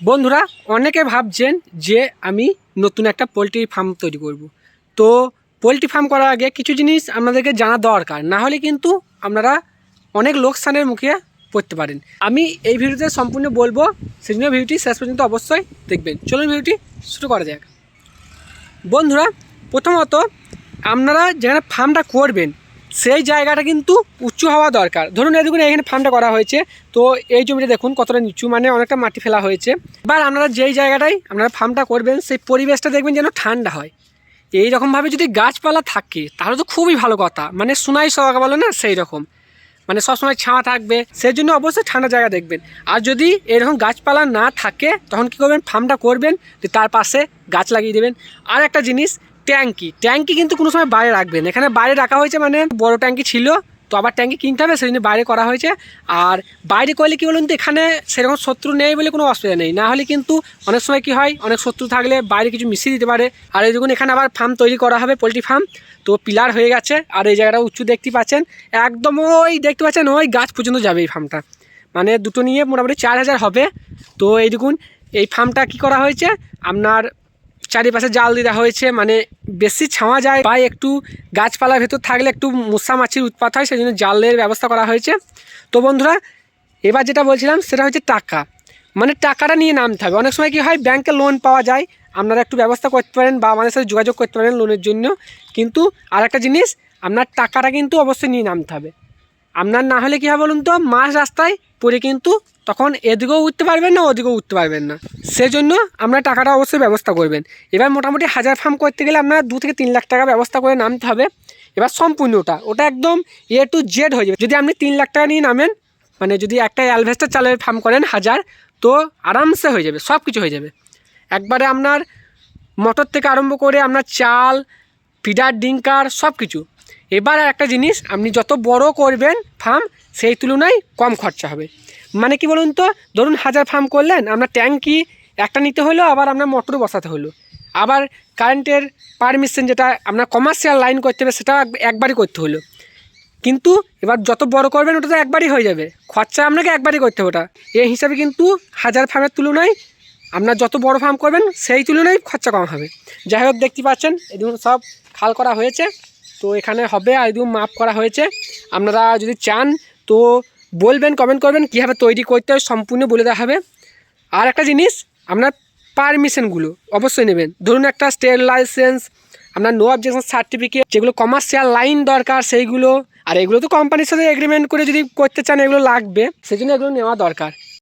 বন্ধুরা, অনেকে ভাবছেন যে আমি নতুন একটা পোলট্রি ফার্ম তৈরি করব। তো পোলট্রি ফার্ম করার আগে কিছু জিনিস আপনাদেরকে জানা দরকার, না হলে কিন্তু আপনারা অনেক লোকসানের মুখে পড়তে পারেন। আমি এই ভিডিওতে সম্পূর্ণ বলব সেজন্য ভিডিওটি শেষ পর্যন্ত অবশ্যই দেখবেন। চলুন ভিডিওটি শুরু করা যাক। বন্ধুরা, প্রথমত আপনারা যেখানে ফার্মটা করবেন সেই জায়গাটা কিন্তু উঁচু হওয়া দরকার। ধরুন এই দেখুন এখানে ফার্মটা করা হয়েছে। তো এই জমিটা দেখুন কতটা নিচু মানে অনেকটা মাটি ফেলা হয়েছে। এবার আপনারা যেই জায়গাটায় আপনারা ফার্মটা করবেন, সেই পরিবেশটা দেখবেন যেন ঠান্ডা হয়। এই রকমভাবে যদি গাছপালা থাকে, তাহলে তো খুবই ভালো কথা। মানে সোনাই সবাকে বলে না সেই রকম মানে সবসময় ছাওয়া থাকবে, সেই জন্য অবশ্যই ঠান্ডা জায়গা দেখবেন। আর যদি এরকম গাছপালা না থাকে, তখন কী করবেন ফার্মটা করবেন তার পাশে গাছ লাগিয়ে দেবেন। আর একটা জিনিস ট্যাঙ্কি। ট্যাঙ্কি কিন্তু কোনো সময় বাইরে রাখবেন। এখানে বাইরে রাখা হয়েছে মানে বড় ট্যাঙ্কি ছিল, তো আবার ট্যাঙ্কি কিনতে হবে সেই বাইরে করা হয়েছে। আর বাইরে করলে কী বলুন তো, এখানে সেরকম শত্রু নেই বলে কোনো অসুবিধা নেই। না হলে কিন্তু অনেক সময় কি হয়, অনেক শত্রু থাকলে বাইরে কিছু মিশিয়ে দিতে পারে। আর এই দেখুন, এখানে আবার ফার্ম তৈরি করা হবে, পোলট্রি ফার্ম তো পিলার হয়ে গেছে, আর এই জায়গাটা উঁচু দেখতে পাচ্ছেন। একদম ওই দেখতে পাচ্ছেন, ওই গাছ পর্যন্ত যাবে এই ফার্মটা মানে দুটো নিয়ে মোটামুটি চার হাজার হবে। তো এই দেখুন, এই ফার্মটা কি করা হয়েছে? আপনার চারিপাশে জাল দিয়ে দেওয়া হয়েছে মানে বেশি ছাওয়া যায় বা একটু গাছপালার ভেতর থাকলে একটু মশা মাছির উৎপাত হয় সেই জন্য জালের ব্যবস্থা করা হয়েছে। তো বন্ধুরা, এবার যেটা বলছিলাম, সেটা হচ্ছে টাকা। মানে টাকাটা নিয়ে নামতে হবে। অনেক সময় কি হয়, ব্যাংকে লোন পাওয়া যায়, আপনারা একটু ব্যবস্থা করতে পারেন বা আমাদের সাথে যোগাযোগ করতে পারেন লোনের জন্য। কিন্তু আর একটা জিনিস, আপনার টাকাটা কিন্তু অবশ্যই নিয়ে নামতে হবে। আপনার না হলে কী হবে বলুন তো? মাঝ রাস্তায় পরে কিন্তু তখন এদিকেও উঠতে পারবেন না, ওদিকেও উঠতে পারবেন না। সেজন্য আপনার টাকাটা অবশ্যই ব্যবস্থা করবেন। এবার মোটামুটি হাজার ফার্ম করতে গেলে আপনার দু থেকে তিন লাখ টাকা ব্যবস্থা করে নামতে হবে। এবার সম্পূর্ণটা, ওটা ওটা একদম এ টু জেড হয়ে যাবে। যদি আপনি তিন লাখ টাকা নিয়ে নামেন মানে যদি একটা অ্যালভেস্টার চালের ফার্ম করেন হাজার, তো আরামসে হয়ে যাবে সব কিছু হয়ে যাবে। একবারে আপনার মোটর থেকে আরম্ভ করে আপনার চাল, ফিডার, ডিঙ্কার সব কিছু এবার আর একটা জিনিস, আপনি যত বড় করবেন ফার্ম সেই তুলনায় কম খরচা হবে। মানে কি বলুন তো? ধরুন হাজার ফার্ম করলেন, আপনার ট্যাঙ্কি একটা নিতে হলো, আবার আপনার মোটর বসাতে হলো। আবার কারেন্টের পারমিশন যেটা আপনার কমার্শিয়াল লাইন করতে হবে, সেটা একবারই করতে হলো। কিন্তু এবার যত বড় করবেন, ওটা তো একবারই হয়ে যাবে। খরচা আপনাকে একবারই করতে হবে ওটা। এই হিসাবে কিন্তু হাজার ফার্মের তুলনায় আপনার যত বড় ফার্ম করবেন, সেই তুলনায় খরচা কম হবে। যাই হোক, দেখতে পাচ্ছেন, এদিকে সব খাল করা হয়েছে। তো এখানে হবে এদিকে মাপ করা হয়েছে। আপনারা যদি চান, তো বলবেন কমেন্ট করবেন, কীভাবে তৈরি করতে হয়, সম্পূর্ণ বলে দেওয়া হবে। আর একটা জিনিস, আপনার পারমিশনগুলো অবশ্যই নেবেন। ধরুন একটা স্টেট লাইসেন্স আপনার নো অবজেকশন সার্টিফিকেট যেগুলো কমার্শিয়াল লাইন দরকার, সেইগুলো, আর এগুলো তো কোম্পানির সাথে এগ্রিমেন্ট করে যদি করতে চান, এগুলো লাগবে সেই জন্য এগুলো নেওয়া দরকার।